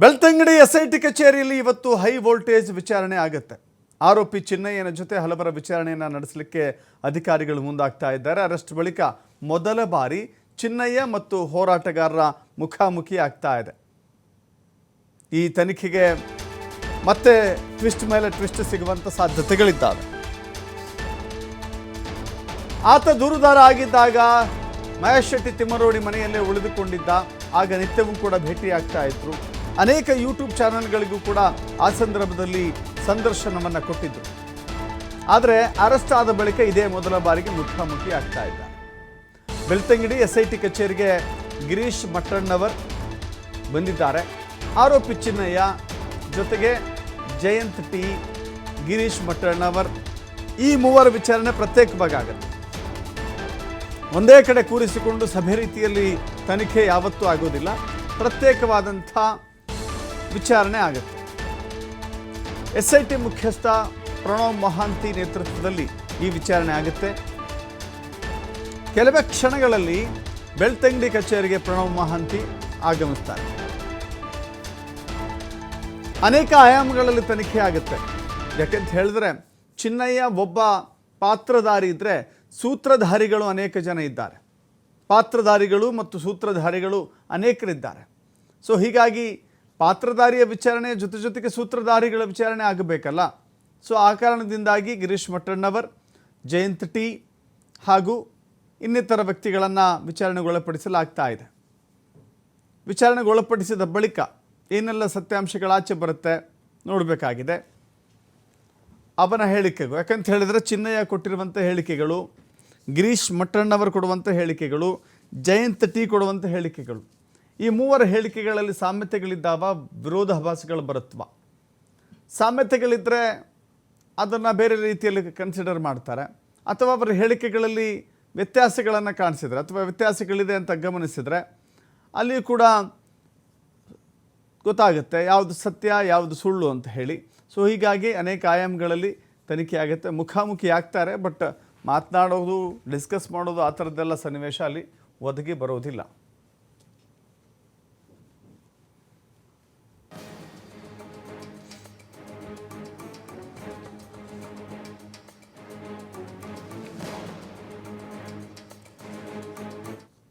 Belthangady SIT ಕಚೇರಿಯಲ್ಲಿ ಇವತ್ತು high voltage ವಿಚಾರಣೆ ಆಗುತ್ತೆ. ಆರೋಪಿ ಚಿನ್ನಯ್ಯನ ಜೊತೆ ಹಲವರ ವಿಚಾರಣೆಯನ್ನು ನಡೆಸಲಿಕ್ಕೆ ಅಧಿಕಾರಿಗಳು ಮುಂದಾಗ್ತಾ ಇದ್ದಾರೆ. ಅರೆಸ್ಟ್ ಬಳಿಕ ಮೊದಲ ಬಾರಿ ಚಿನ್ನಯ್ಯ ಮತ್ತು ಹೋರಾಟಗಾರರ ಮುಖಾಮುಖಿ ಆಗ್ತಾ ಇದೆ. ಈ ತನಿಖೆಗೆ ಮತ್ತೆ ಟ್ವಿಸ್ಟ್ ಮೇಲೆ ಟ್ವಿಸ್ಟ್ ಸಿಗುವಂಥ ಸಾಧ್ಯತೆಗಳಿದ್ದಾವೆ. ಆತ ದೂರುದಾರ ಆಗಿದ್ದಾಗ ಮಹೇಶ್ ಶೆಟ್ಟಿ ತಿಮ್ಮರೋಡಿ ಮನೆಯಲ್ಲೇ ಉಳಿದುಕೊಂಡಿದ್ದ. ಆಗ ನಿತ್ಯವೂ ಕೂಡ ಭೇಟಿಯಾಗ್ತಾ ಇದ್ರು. ಅನೇಕ ಯೂಟ್ಯೂಬ್ ಚಾನೆಲ್ಗಳಿಗೂ ಕೂಡ ಆ ಸಂದರ್ಭದಲ್ಲಿ ಸಂದರ್ಶನವನ್ನು ಕೊಟ್ಟಿದ್ದರು ಆದರೆ ಅರೆಸ್ಟ್ ಆದ ಬಳಿಕ ಇದೇ ಮೊದಲ ಬಾರಿಗೆ ಮುಖಾಮುಖಿ ಆಗ್ತಾ ಇದ್ದಾರೆ ಬೆಳ್ತಂಗಿಡಿ ಎಸ್ ಐ ಟಿ ಕಚೇರಿಗೆ ಗಿರೀಶ್ ಮಟ್ಟಣ್ಣವರ್ ಬಂದಿದ್ದಾರೆ. ಆರೋಪಿ ಚಿನ್ನಯ್ಯ ಜೊತೆಗೆ ಜಯಂತ್ ಟಿ ಗಿರೀಶ್ ಮಟ್ಟಣ್ಣವರ್ ಈ ಮೂವರ ವಿಚಾರಣೆ ಪ್ರತ್ಯೇಕವಾಗಿ ಆಗುತ್ತೆ. ಒಂದೇ ಕಡೆ ಕೂರಿಸಿಕೊಂಡು ಸಭೆ ರೀತಿಯಲ್ಲಿ ತನಿಖೆ ಯಾವತ್ತೂ ಆಗೋದಿಲ್ಲ. ಪ್ರತ್ಯೇಕವಾದಂಥ ವಿಚಾರಣೆ ಆಗುತ್ತೆ. ಎಸ್ ಐ ಟಿ ಮುಖ್ಯಸ್ಥ ಪ್ರಣವ್ ಮಹಾಂತಿ ನೇತೃತ್ವದಲ್ಲಿ ಈ ವಿಚಾರಣೆ ಆಗುತ್ತೆ. ಕೆಲವೇ ಕ್ಷಣಗಳಲ್ಲಿ ಬೆಳ್ತಂಗಡಿ ಕಚೇರಿಗೆ ಪ್ರಣವ್ ಮಹಾಂತಿ ಆಗಮಿಸ್ತಾರೆ. ಅನೇಕ ಆಯಾಮಗಳಲ್ಲಿ ತನಿಖೆ ಆಗುತ್ತೆ. ಯಾಕೆಂತ ಹೇಳಿದ್ರೆ, ಚಿನ್ನಯ್ಯ ಒಬ್ಬ ಪಾತ್ರಧಾರಿ ಇದ್ದರೆ ಸೂತ್ರಧಾರಿಗಳು ಅನೇಕ ಜನ ಇದ್ದಾರೆ. ಪಾತ್ರಧಾರಿಗಳು ಮತ್ತು ಸೂತ್ರಧಾರಿಗಳು ಅನೇಕರಿದ್ದಾರೆ. ಸೊ ಹೀಗಾಗಿ ಪಾತ್ರಧಾರಿಯ ವಿಚಾರಣೆ ಜೊತೆ ಜೊತೆಗೆ ಸೂತ್ರಧಾರಿಗಳ ವಿಚಾರಣೆ ಆಗಬೇಕಲ್ಲ? ಸೊ ಆ ಕಾರಣದಿಂದಾಗಿ ಗಿರೀಶ್ ಮಟ್ಟಣ್ಣವರ್, ಜಯಂತ್ ಟಿ ಹಾಗೂ ಇನ್ನಿತರ ವ್ಯಕ್ತಿಗಳನ್ನು ವಿಚಾರಣೆಗೊಳಪಡಿಸಲಾಗ್ತಾ ಇದೆ. ವಿಚಾರಣೆಗೊಳಪಡಿಸಿದ ಬಳಿಕ ಏನೆಲ್ಲ ಸತ್ಯಾಂಶಗಳಾಚೆ ಬರುತ್ತೆ ನೋಡಬೇಕಾಗಿದೆ. ಅವನ ಹೇಳಿಕೆಗಳು, ಯಾಕಂತ ಹೇಳಿದರೆ ಚಿನ್ನಯ್ಯ ಕೊಟ್ಟಿರುವಂಥ ಹೇಳಿಕೆಗಳು, ಗಿರೀಶ್ ಮಟ್ಟಣ್ಣವರು ಕೊಡುವಂಥ ಹೇಳಿಕೆಗಳು, ಜಯಂತ್ ಟಿ ಕೊಡುವಂಥ ಹೇಳಿಕೆಗಳು. ಈ ಮೂವರ ಹೇಳಿಕೆಗಳಲ್ಲಿ ಸಾಮ್ಯತೆಗಳಿದ್ದಾವ ವಿರೋಧಾಭಾಸಗಳು ಬರುತ್ತವ. ಸಾಮ್ಯತೆಗಳಿದ್ದರೆ ಅದನ್ನು ಬೇರೆ ರೀತಿಯಲ್ಲಿ ಕನ್ಸಿಡರ್ ಮಾಡ್ತಾರೆ. ಅಥವಾ ಅವರ ಹೇಳಿಕೆಗಳಲ್ಲಿ ವ್ಯತ್ಯಾಸಗಳನ್ನು ಕಾಣಿಸಿದರೆ, ಅಥವಾ ವ್ಯತ್ಯಾಸಗಳಿದೆ ಅಂತ ಗಮನಿಸಿದರೆ ಅಲ್ಲಿ ಕೂಡ ಗೊತ್ತಾಗುತ್ತೆ, ಯಾವುದು ಸತ್ಯ, ಯಾವುದು ಸುಳ್ಳು ಅಂತ ಹೇಳಿ. ಸೊ ಹೀಗಾಗಿ ಅನೇಕ ಆಯಾಮಗಳಲ್ಲಿ ತನಿಖೆ ಆಗುತ್ತೆ. ಮುಖಾಮುಖಿ ಆಗ್ತಾರೆ ಬಟ್ ಮಾತನಾಡೋದು ಡಿಸ್ಕಸ್ ಮಾಡೋದು, ಆ ಥರದ್ದೆಲ್ಲ ಸನ್ನಿವೇಶ ಅಲ್ಲಿ ಒದಗಿ ಬರೋದಿಲ್ಲ.